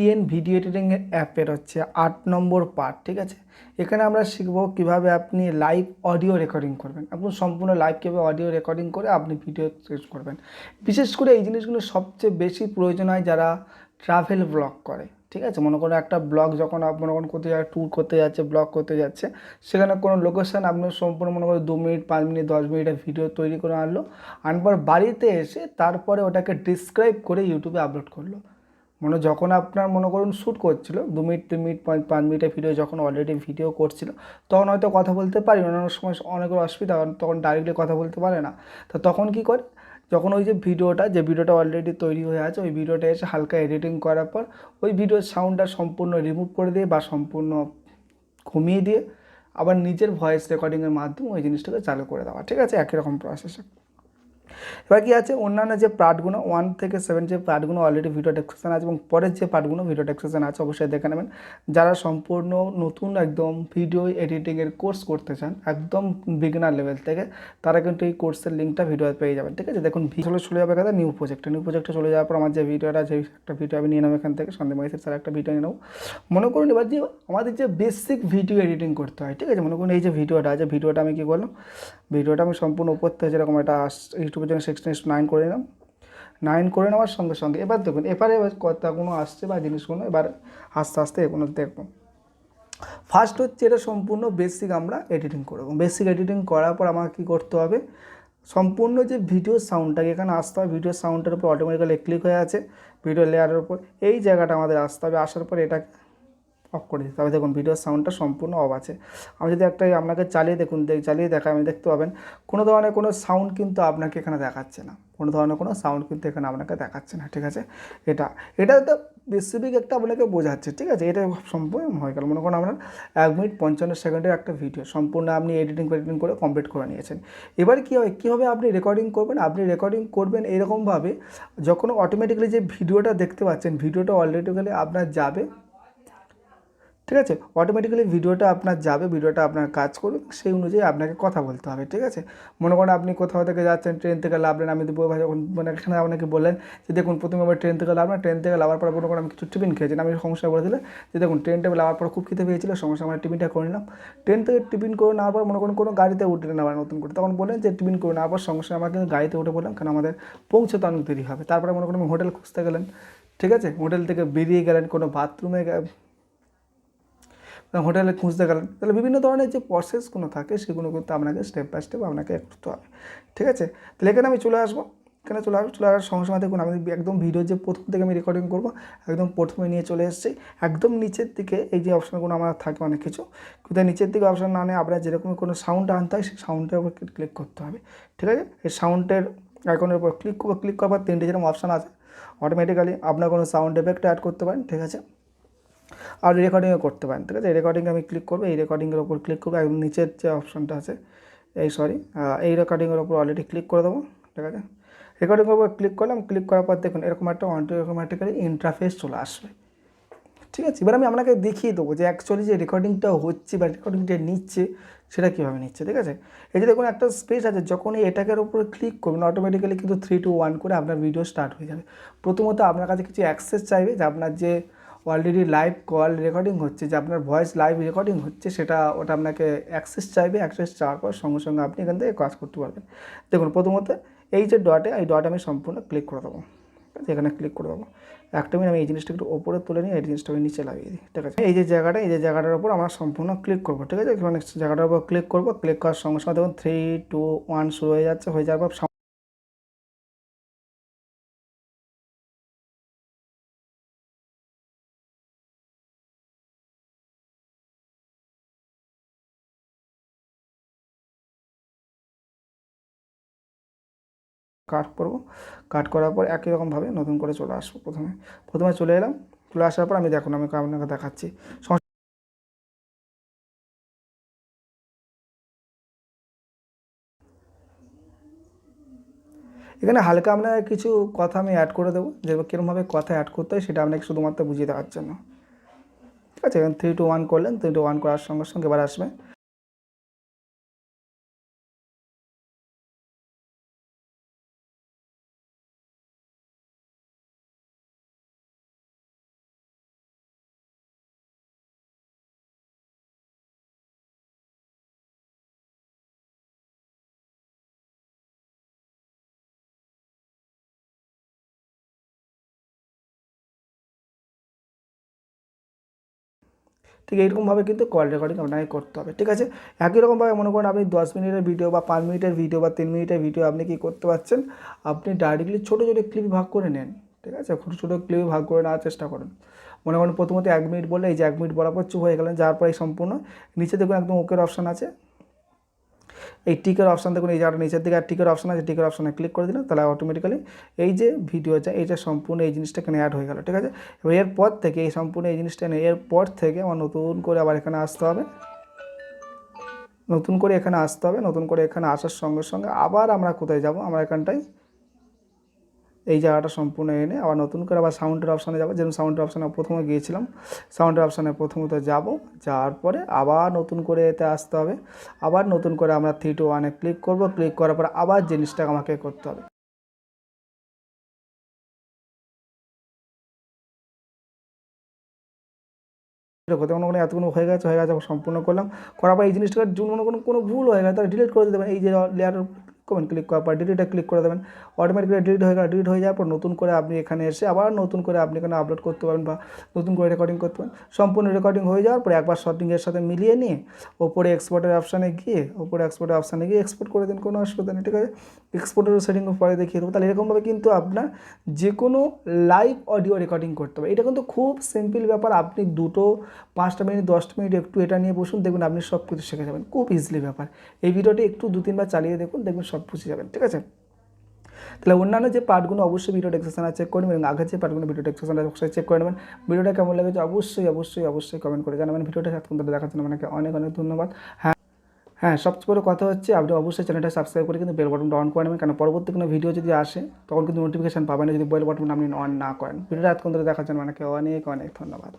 TN video editing অ্যাপের হচ্ছে আট নম্বর পার্ট ঠিক আছে? এখানে আমরা শিখব কীভাবে আপনি লাইভ অডিও রেকর্ডিং করবেন। আপনি সম্পূর্ণ লাইভ কীভাবে অডিও রেকর্ডিং করে আপনি ভিডিও করবেন। বিশেষ করে এই জিনিসগুলো সবচেয়ে বেশি প্রয়োজন হয় যারা ট্রাভেল ব্লগ করে, ঠিক আছে? মনে করুন একটা ব্লগ যখন মনে করুন যায় ট্যুর করতে যাচ্ছে ব্লগ করতে যাচ্ছে, সেখানে কোনো লোকেশান আপনি সম্পূর্ণ মনে করেন দু মিনিট, পাঁচ মিনিট, দশ মিনিটের ভিডিও তৈরি করে আনলো, আনবার বাড়িতে এসে তারপরে ওটাকে ডিসক্রাইব করে ইউটিউবে আপলোড করল। মানে যখন আপনার, মনে করুন শ্যুট করছিল, দু মিনিট, তিন মিনিট, পাঁচ মিনিটের ভিডিও যখন অলরেডি ভিডিও করছিল, তখন হয়তো কথা বলতে পারি, অন্যান্য সময় অনেকের অসুবিধা তখন ডাইরেক্টলি কথা বলতে পারে না। তো তখন কি করে? যখন ওই যে ভিডিওটা যে ভিডিওটা অলরেডি তৈরি হয়ে আছে, ওই ভিডিওটা এসে হালকা এডিটিং করার পর, ওই ভিডিওর সাউন্ডটা সম্পূর্ণ রিমুভ করে দিয়ে বা সম্পূর্ণ কমিয়ে দিয়ে, আবার নিজের ভয়েস রেকর্ডিংয়ের মাধ্যমে ওই জিনিসটাকে চালু করে দেওয়া। ঠিক আছে? একই রকম প্রসেসে এবার কি আছে? অন্যান্য যে পার্টগুলো ওয়ান থেকে সেভেন যে পার্টগুলো অলরেডি ভিডিও ডেসক্রিপশন আছে এবং পরের যে পার্টগুলো ভিডিও ডেসক্রিপশন আছে, অবশ্যই দেখে নেবেন। যারা সম্পূর্ণ নতুন একদম ভিডিও এডিটিংয়ের কোর্স করতে চান, একদম বিগিনার লেভেল থেকে, তারা কিন্তু এই কোর্সের লিঙ্কটা ভিডিও পেয়ে যাবেন, ঠিক আছে? দেখুন ভিডিও চলে যাবে কথা নিউ প্রজেক্টে নিউ প্রজেক্টে চলে যাওয়ার পর আমার যে ভিডিওটা যে একটা ভিডিও আমি নিয়ে নেব এখান থেকে সন্ধ্যে মাইসের স্যার একটা ভিডিও নিয়ে নেব। মনে করুন এবার যে আমাদের যে বেসিক ভিডিও এডিটিং করতে হয়, ঠিক আছে? মনে করুন এই যে ভিডিওটা আছে ভিডিওটা আমি কী করলাম? ভিডিওটা আমি সম্পূর্ণ থেকে যেরকম একটা ইউটিউবের জন্য সিক্সটিন নাইন করে নিলাম। নাইন করে নেওয়ার সঙ্গে সঙ্গে এবার দেখুন, এবারে এবার কথাগুলো আসছে বা জিনিসগুলো এবার আস্তে আস্তে এগুলো দেখব। ফার্স্ট হচ্ছে এটা সম্পূর্ণ বেসিক আমরা এডিটিং করব বেসিক এডিটিং করার পর আমাকে কী করতে হবে? সম্পূর্ণ যে ভিডিও সাউন্ডটাকে এখানে আসতে হবে ভিডিও সাউন্ডটার উপর অটোমেটিক্যালি ক্লিক হয়ে আছে ভিডিও লেয়ারের উপর। এই জায়গাটা আমাদের আসতে হবে, আসার পর এটা অফ করে দিতে হবে দেখুন ভিডিওর সাউন্ডটা সম্পূর্ণ অফ আছে। আমি যদি একটা আপনাকে চালিয়ে দেখুন দেখ- চালিয়ে দেখাই আমি দেখতে পাবেন, কোনো ধরনের কোনো সাউন্ড কিন্তু আপনাকে এখানে দেখাচ্ছে না। কোনো ধরনের কোনো সাউন্ড কিন্তু এখানে আপনাকে দেখাচ্ছে না, ঠিক আছে? এটা এটা তো স্পেসিফিক একটা আপনাকে বোঝাচ্ছে, ঠিক আছে? এটা সম্পূর্ণ হয়ে গেল। মনে করুন আপনার এক মিনিট পঞ্চান্ন সেকেন্ডের একটা ভিডিও সম্পূর্ণ আপনি এডিটিং এডিটিং করে কমপ্লিট করে নিয়েছেন। এবার কী হয়, কীভাবে আপনি রেকর্ডিং করবেন? আপনি রেকর্ডিং করবেন এরকমভাবে, যখন অটোমেটিক্যালি যে ভিডিওটা দেখতে পাচ্ছেন ভিডিওটা অলরেডি গেলে আপনার যাবে ঠিক আছে? অটোমেটিক্যালি ভিডিওটা আপনার যাবে, ভিডিওটা আপনার কাজ করবে সেই অনুযায়ী আপনাকে কথা বলতে হবে, ঠিক আছে? মনে করেন আপনি কোথাও থেকে যাচ্ছেন ট্রেন থেকে লাভলেন, আমি তো ভাই যখন মানে এখানে আপনাকে বললেন যে, দেখুন, প্রথমে আবার ট্রেন থেকে লাভলেন ট্রেন থেকে লাভার পর মনে করেন আমি কিছু টিফিন খেয়েছেন আমি সমস্যা বলে দিলে যে, দেখুন ট্রেন থেকে লাভার পর খুব খেতে পেয়েছিল সমস্যা আমরা টিফিনটা করে নিলাম। ট্রেন থেকে টিফিন করে নেওয়ার পর মনে করুন কোনো গাড়িতে উঠলেন আবার নতুন করে। তখন বললেন যে, টিফিন করে নেওয়ার পর সঙ্গে আমাকে গাড়িতে উঠে বললাম কারণ আমাদের পৌঁছতে অনেক দেরি হবে। তারপরে মনে করুন হোটেল খুঁজতে গেলেন, ঠিক আছে? হোটেল থেকে বেরিয়ে গেলেন, কোনো বাথরুমে হোটেলে খুঁজতে গেলেন। তাহলে বিভিন্ন ধরনের যে প্রসেসগুলো থাকে, সেগুলো কিন্তু আপনাকে স্টেপ বাই স্টেপ আপনাকে করতে হবে। ঠিক আছে? তাহলে এখানে আমি চলে আসব। এখানে চলে আসব। চলে আসার সঙ্গে সঙ্গে দেখুন, আমি একদম ভিডিও যে প্রথম থেকে আমি রেকর্ডিং করব, একদম প্রথমে নিয়ে চলে এসেছি। একদম নিচের দিকে এই যে অপশানগুলো আমার থাকে অনেক কিছু। কিন্তু নিচের দিকে অপশান না নিয়ে আপনার যেরকম কোনো সাউন্ড আনতে হয়, সেই সাউন্ডের উপর ক্লিক করতে হবে। ঠিক আছে? এই সাউন্ডের আইকনের উপর ক্লিক ক্লিক করার পর তিনটে যেরকম অপশান আছে অটোমেটিক্যালি আপনার কোনো সাউন্ড এফেক্ট অ্যাড করতে পারেন। ঠিক আছে? আর রেকর্ডিংও করতে পারেন, ঠিক আছে? রেকর্ডিং আমি ক্লিক করব, এই রেকর্ডিংয়ের ওপর ক্লিক করব একদম নিচের যে অপশানটা আছে, এই সরি এই রেকর্ডিংয়ের ওপর অলরেডি ক্লিক করে দেবো, ঠিক আছে? রেকর্ডিংয়ের উপর ক্লিক করলাম ক্লিক করার পর দেখুন, এরকম একটা অটোমেটিক্যালি ইন্টারফেস চলে আসবে, ঠিক আছে? এবার আমি আপনাকে দেখিয়ে দেবো যে অ্যাকচুয়ালি যে রেকর্ডিংটা হচ্ছে বা রেকর্ডিংটা নিচ্ছে, সেটা কীভাবে নিচ্ছে, ঠিক আছে? এই যে দেখুন, একটা স্পেস আছে যখনই এটাকের উপরে ক্লিক করবেন অটোমেটিক্যালি কিন্তু থ্রি টু ওয়ান করে আপনার ভিডিও স্টার্ট হয়ে যাবে। প্রথমত আপনার কাছে কিছু অ্যাক্সেস চাইবে যে আপনার যে অলরেডি লাইভ কল রেকর্ডিং হচ্ছে, যে আপনার ভয়েস লাইভ রেকর্ডিং হচ্ছে, সেটা ওটা আপনাকে অ্যাক্সেস চাইবে অ্যাক্সেস চাওয়ার পর সঙ্গে সঙ্গে আপনি এখান থেকে কাজ করতে পারবেন। দেখুন, প্রথমত এই যে ডটে এই ডট আমি সম্পূর্ণ ক্লিক করে দেবো। ঠিক আছে, এখানে ক্লিক করে দেবো। একটা মিনিট আমি এই জিনিসটা একটু ওপরে তুলে নিই এই জিনিসটা আমি নিচে লাগিয়ে দিই। ঠিক আছে, এই যে জায়গাটা, এই যে জায়গাটার উপর আমরা সম্পূর্ণ ক্লিক করব। ঠিক আছে মানে জায়গাটার উপর ক্লিক করব। ক্লিক করার সঙ্গে সঙ্গে দেখুন থ্রি টু ওয়ান শুরু হয়ে যাচ্ছে, হয়ে যাওয়ার পর কাট করব। কাট করার পর একই রকমভাবে নতুন করে চলে আসব প্রথমে। প্রথমে চলে এলাম, চলে আসার পর আমি দেখুন আমি আপনাকে দেখাচ্ছি। এখানে হালকা আপনাকে কিছু কথা আমি অ্যাড করে দেবো, যে কীরকমভাবে কথা অ্যাড করতে হয় সেটা আপনাকে শুধুমাত্র বুঝিয়ে দেওয়ার জন্য। ঠিক আছে, এখানে থ্রি টু ওয়ান করলেন থ্রি টু ওয়ান করার সঙ্গে সঙ্গে এবার আসবে ঠিক এইরকমভাবে কিন্তু কল রেকর্ডিং আপনাকে করতে হবে, ঠিক আছে? একই রকমভাবে মনে করেন আপনি দশ মিনিটের ভিডিও বা পাঁচ মিনিটের ভিডিও বা তিন মিনিটের ভিডিও আপনি কি করতে পারছেন, আপনি ডাইরেক্টলি ছোটো ছোটো ক্লিপ ভাগ করে নেন, ঠিক আছে? ছোটো ছোটো ক্লিপ ভাগ করে নেওয়ার চেষ্টা করুন। মনে করেন প্রথমত এক মিনিট বলে এই যে এক মিনিট বরাবর চুপ হয়ে গেলেন যার পরে সম্পূর্ণ। নিচে দেখুন একদম ওকের অপশান আছে। এই টিকের অপশান দেখুন, এই জায়গাটা নিচের দিকে আর টিকের অপশান আছে টিকের অপশানে ক্লিক করে দিলে তাহলে অটোমেটিক্যালি এই যে ভিডিও আছে এইটা সম্পূর্ণ এই জিনিসটা এখানে অ্যাড হয়ে গেল, ঠিক আছে? এবার এরপর থেকে এই সম্পূর্ণ এই জিনিসটা নেই এরপর থেকে আমার নতুন করে আবার এখানে আসতে হবে। নতুন করে এখানে আসতে হবে, নতুন করে এখানে আসার সঙ্গে সঙ্গে আবার আমরা কোথায় যাব? আমরা এখানটায় এই জায়গাটা সম্পূর্ণ এনে আবার নতুন করে আবার সাউন্ডের অপশানে যাব। যেমন সাউন্ডের অপশানে প্রথমে গিয়েছিলাম সাউন্ডের অপশানে প্রথমত যাব। যাওয়ার পরে আবার নতুন করে এতে আসতে হবে। আবার নতুন করে আমরা থ্রি টু ওয়ানে ক্লিক করব। ক্লিক করার পর আবার জিনিসটা আমাকে করতে হবে। কোথাও মনে করেন এতগুলো হয়ে গেছে হয়ে গেছে সম্পূর্ণ করলাম। করার পর এই জিনিসটাকে যদি মনে করেন কোনো ভুল হয়ে গেছে, তাহলে ডিলিট করে দিতে পারেন। এই যে লেয়ার করবেন ক্লিক করার পর ডিলিটে ক্লিক করে দেবেন। অটোমেটিক্যালি ডিলিট হয়ে গেল ডিলিট হয়ে যাওয়ার পর নতুন করে আপনি এখানে এসে আবার নতুন করে আপনি এখানে আপলোড করতে পারেন বা নতুন করে রেকর্ডিং করতে পারেন সম্পূর্ণ রেকর্ডিং হয়ে যাওয়ার পরে একবার শর্টিংয়ের সাথে মিলিয়ে নিয়ে ওপরে এক্সপোর্টের অপশানে গিয়ে, ওপরে এক্সপোর্টের অপশানে গিয়ে এক্সপোর্ট করে দিন, কোনো অসুবিধা নেই, ঠিক আছে? এক্সপোর্টের সেটিং পরে দেখিয়ে দেবো। তাহলে এরকমভাবে কিন্তু আপনার যে কোনো লাইভ অডিও রেকর্ডিং করতে হবে। এটা কিন্তু খুব সিম্পল ব্যাপার। আপনি দুটো, পাঁচটা মিনিট, দশটা মিনিট একটু এটা নিয়ে বসুন, দেখবেন আপনি সব কিছু শিখে যাবেন। খুব ইজিলি ব্যাপার। এই ভিডিওটি একটু দু তিনবার চালিয়ে দেখুন, দেখবেন সব বুঝে যাবেন, ঠিক আছে? তাহলে অন্যান্য যে পার্টগুলো অবশ্যই ভিডিও ডেসক্রিপশনে চেক করে নেবেন আগের যে পার্টগুলো ভিডিও ডেসক্রিপশনে অবশ্যই চেক করে নেবেন ভিডিওটা কেমন লেগেছে অবশ্যই অবশ্যই অবশ্যই কমেন্ট করে জানাবেন। ভিডিওটা ধরে দেখার জন্য আপনাকে অনেক অনেক ধন্যবাদ। হ্যাঁ হ্যাঁ সবচেয়ে বড় কথা হচ্ছে আপনি অবশ্যই চ্যানেলটা সাবস্ক্রাইব করে কিন্তু বেল বাটনটা অন করে নেবেন কারণ পরবর্তী কোনো ভিডিও যদি আসে, তখন কিন্তু নোটিফিকেশন পাবেন যদি বেল বাটন আপনি অন না করেন। ভিডিওটা এতক্ষণ দেখার জন্য আপনাকে অনেক অনেক ধন্যবাদ।